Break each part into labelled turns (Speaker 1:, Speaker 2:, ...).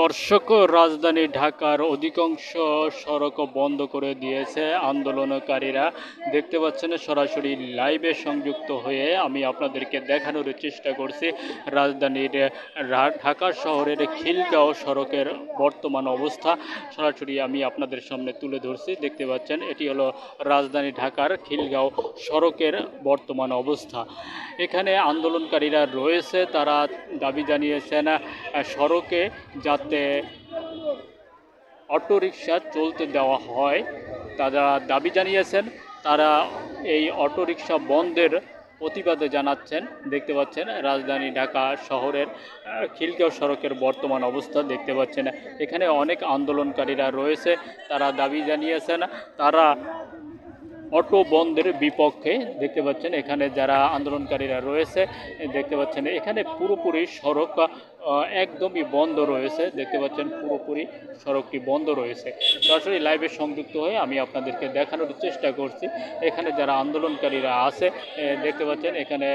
Speaker 1: দর্শক রাজধানী ঢাকার অধিকাংশ সড়ক বন্ধ করে দিয়েছে আন্দোলনকারীরা। দেখতে পাচ্ছেন সরাসরি লাইভে সংযুক্ত হয়ে আমি আপনাদেরকে দেখানোর চেষ্টা করছি রাজধানীর ঢাকা শহরের খিলগাঁও সড়কের বর্তমান অবস্থা। সরাসরি আমি আপনাদের সামনে তুলে ধরছি। দেখতে পাচ্ছেন এটি হলো রাজধানী ঢাকার খিলগাঁও সড়কের বর্তমান অবস্থা। এখানে আন্দোলনকারীরা রয়েছে, তারা দাবি জানিয়েছেন সড়কে যাতে অটোরিকশা চলতে দেওয়া হয়। তারা দাবি জানিয়েছেন তারা এই অটোরিকশা বন্ধের প্রতিবাদে জানাচ্ছেন। দেখতে পাচ্ছেন রাজধানী ঢাকা শহরের আহ, খিলগাঁও সড়কের বর্তমান অবস্থা দেখতে পাচ্ছেন। এখানে অনেক আন্দোলনকারীরা রয়েছে তারা দাবি জানিয়েছেন তারা অটো বন্ধের বিপক্ষে দেখতে পাচ্ছেন এখানে যারা আন্দোলনকারীরা রয়েছে দেখতে পাচ্ছেন এখানে পুরোপুরি সড়ক একদমই বন্ধ রয়েছে। দেখতে পাচ্ছেন পুরোপুরি সড়কটি বন্ধ রয়েছে। সরাসরি লাইভে সংযুক্ত হয়ে আমি আপনাদেরকে দেখানোর চেষ্টা করছি। এখানে যারা আন্দোলনকারীরা আছে দেখতে পাচ্ছেন এখানে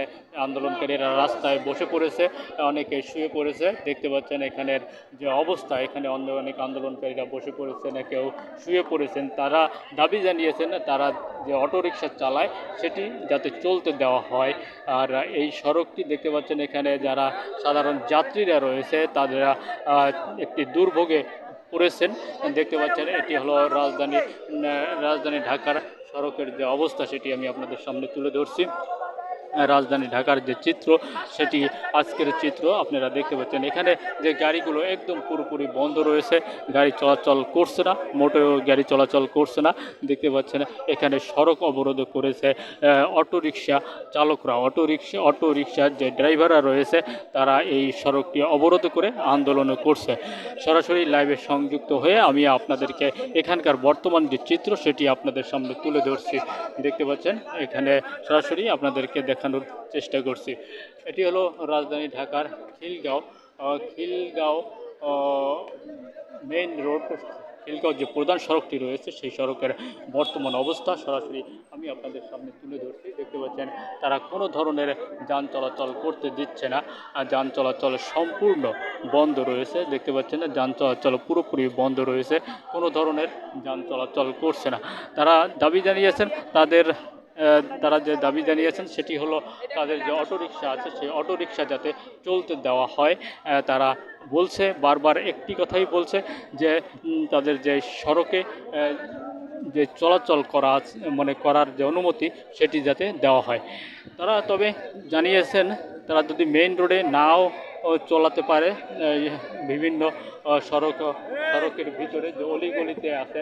Speaker 1: আন্দোলনকারীরা রাস্তায় বসে পড়েছে, অনেকে শুয়ে পড়েছে। দেখতে পাচ্ছেন এখানের যে অবস্থা, এখানে অনেক আন্দোলনকারীরা বসে পড়েছেন কেউ শুয়ে পড়েছেন। তারা দাবি জানিয়েছেন, তারা যে অটোরিকশা চালায়, সেটি যাতে চলতে দেওয়া হয়। আর এই সড়কটি দেখতে পাচ্ছেন এখানে যারা সাধারণ যাত্রীরা রয়েছে তারা একটি দুর্ভোগে পড়েছেন। দেখতে পাচ্ছেন এটি হলো রাজধানী রাজধানী ঢাকার সড়কের যে অবস্থা, সেটি আমি আপনাদের সামনে তুলে ধরছি। রাজধানী ঢাকার যে চিত্র, সেটি আজকের চিত্র আপনারা দেখতে পাচ্ছেন। এখানে যে গাড়িগুলো একদম পুরোপুরি বন্ধ রয়েছে, গাড়ি চলাচল করছে না, মোটেও গাড়ি চলাচল করছে না। দেখতে পাচ্ছেন, এখানে সড়ক অবরোধ করেছে অটোরিকশা চালকরা। অটোরিকশা অটো রিক্সার যে ড্রাইভাররা রয়েছে, তারা এই সড়কটি অবরোধ করে আন্দোলন করছে। সরাসরি লাইভে সংযুক্ত হয়ে আমি আপনাদেরকে এখানকার বর্তমান যে চিত্র, সেটি আপনাদের সামনে তুলে ধরছি। দেখতে পাচ্ছেন, এখানে সরাসরি আপনাদেরকে দেখানোর চেষ্টা করছি। এটি হলো রাজধানী ঢাকার খিলগাঁও। খিলগাঁও মেইন রোড খিলগাঁও যে প্রধান সড়কটি রয়েছে, সেই সড়কের বর্তমান অবস্থা সরাসরি আমি আপনাদের সামনে তুলে ধরছি। দেখতে পাচ্ছেন, তারা কোনো ধরনের যান চলাচল করতে দিচ্ছে না। যান চলাচল সম্পূর্ণ বন্ধ রয়েছে। দেখতে পাচ্ছেন, যান চলাচল পুরোপুরি বন্ধ রয়েছে। কোনো ধরনের যান চলাচল করছে না। তারা দাবি জানিয়েছেন, তাদের তারা যে দাবি জানিয়েছেন সেটি হলো তাদের যে অটোরিকশা আছে, সেই অটোরিকশা যাতে চলতে দেওয়া হয় তারা বলছে, বারবার একটি কথাই বলছে যে তাদের যে সড়কে যে চলাচল করা মানে করার যে অনুমতি সেটি যাতে দেওয়া হয়। তারা তবে জানিয়েছেন তারা যদি মেইন রোডে নাও চলাতে পারে বিভিন্ন সড়ক সড়কের ভিতরে যে অলিগলিতে আছে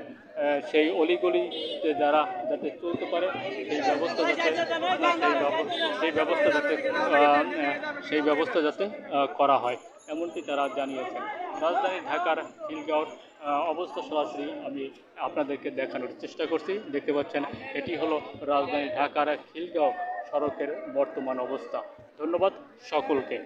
Speaker 1: সেই অলিগলিতে যারা যাতে চলতে পারে, সেই ব্যবস্থা যাতে, সেই ব্যবস্থা যাতে সেই ব্যবস্থা যাতে করা হয়, এমনটি তারা জানিয়েছেন। রাজধানী ঢাকার খিলগাঁওর অবস্থা সরাসরি আমি আপনাদেরকে দেখানোর চেষ্টা করছি। দেখতে পাচ্ছেন, এটি হলো রাজধানী ঢাকার খিলগাঁও সড়কের বর্তমান অবস্থা। ধন্যবাদ সকলকে।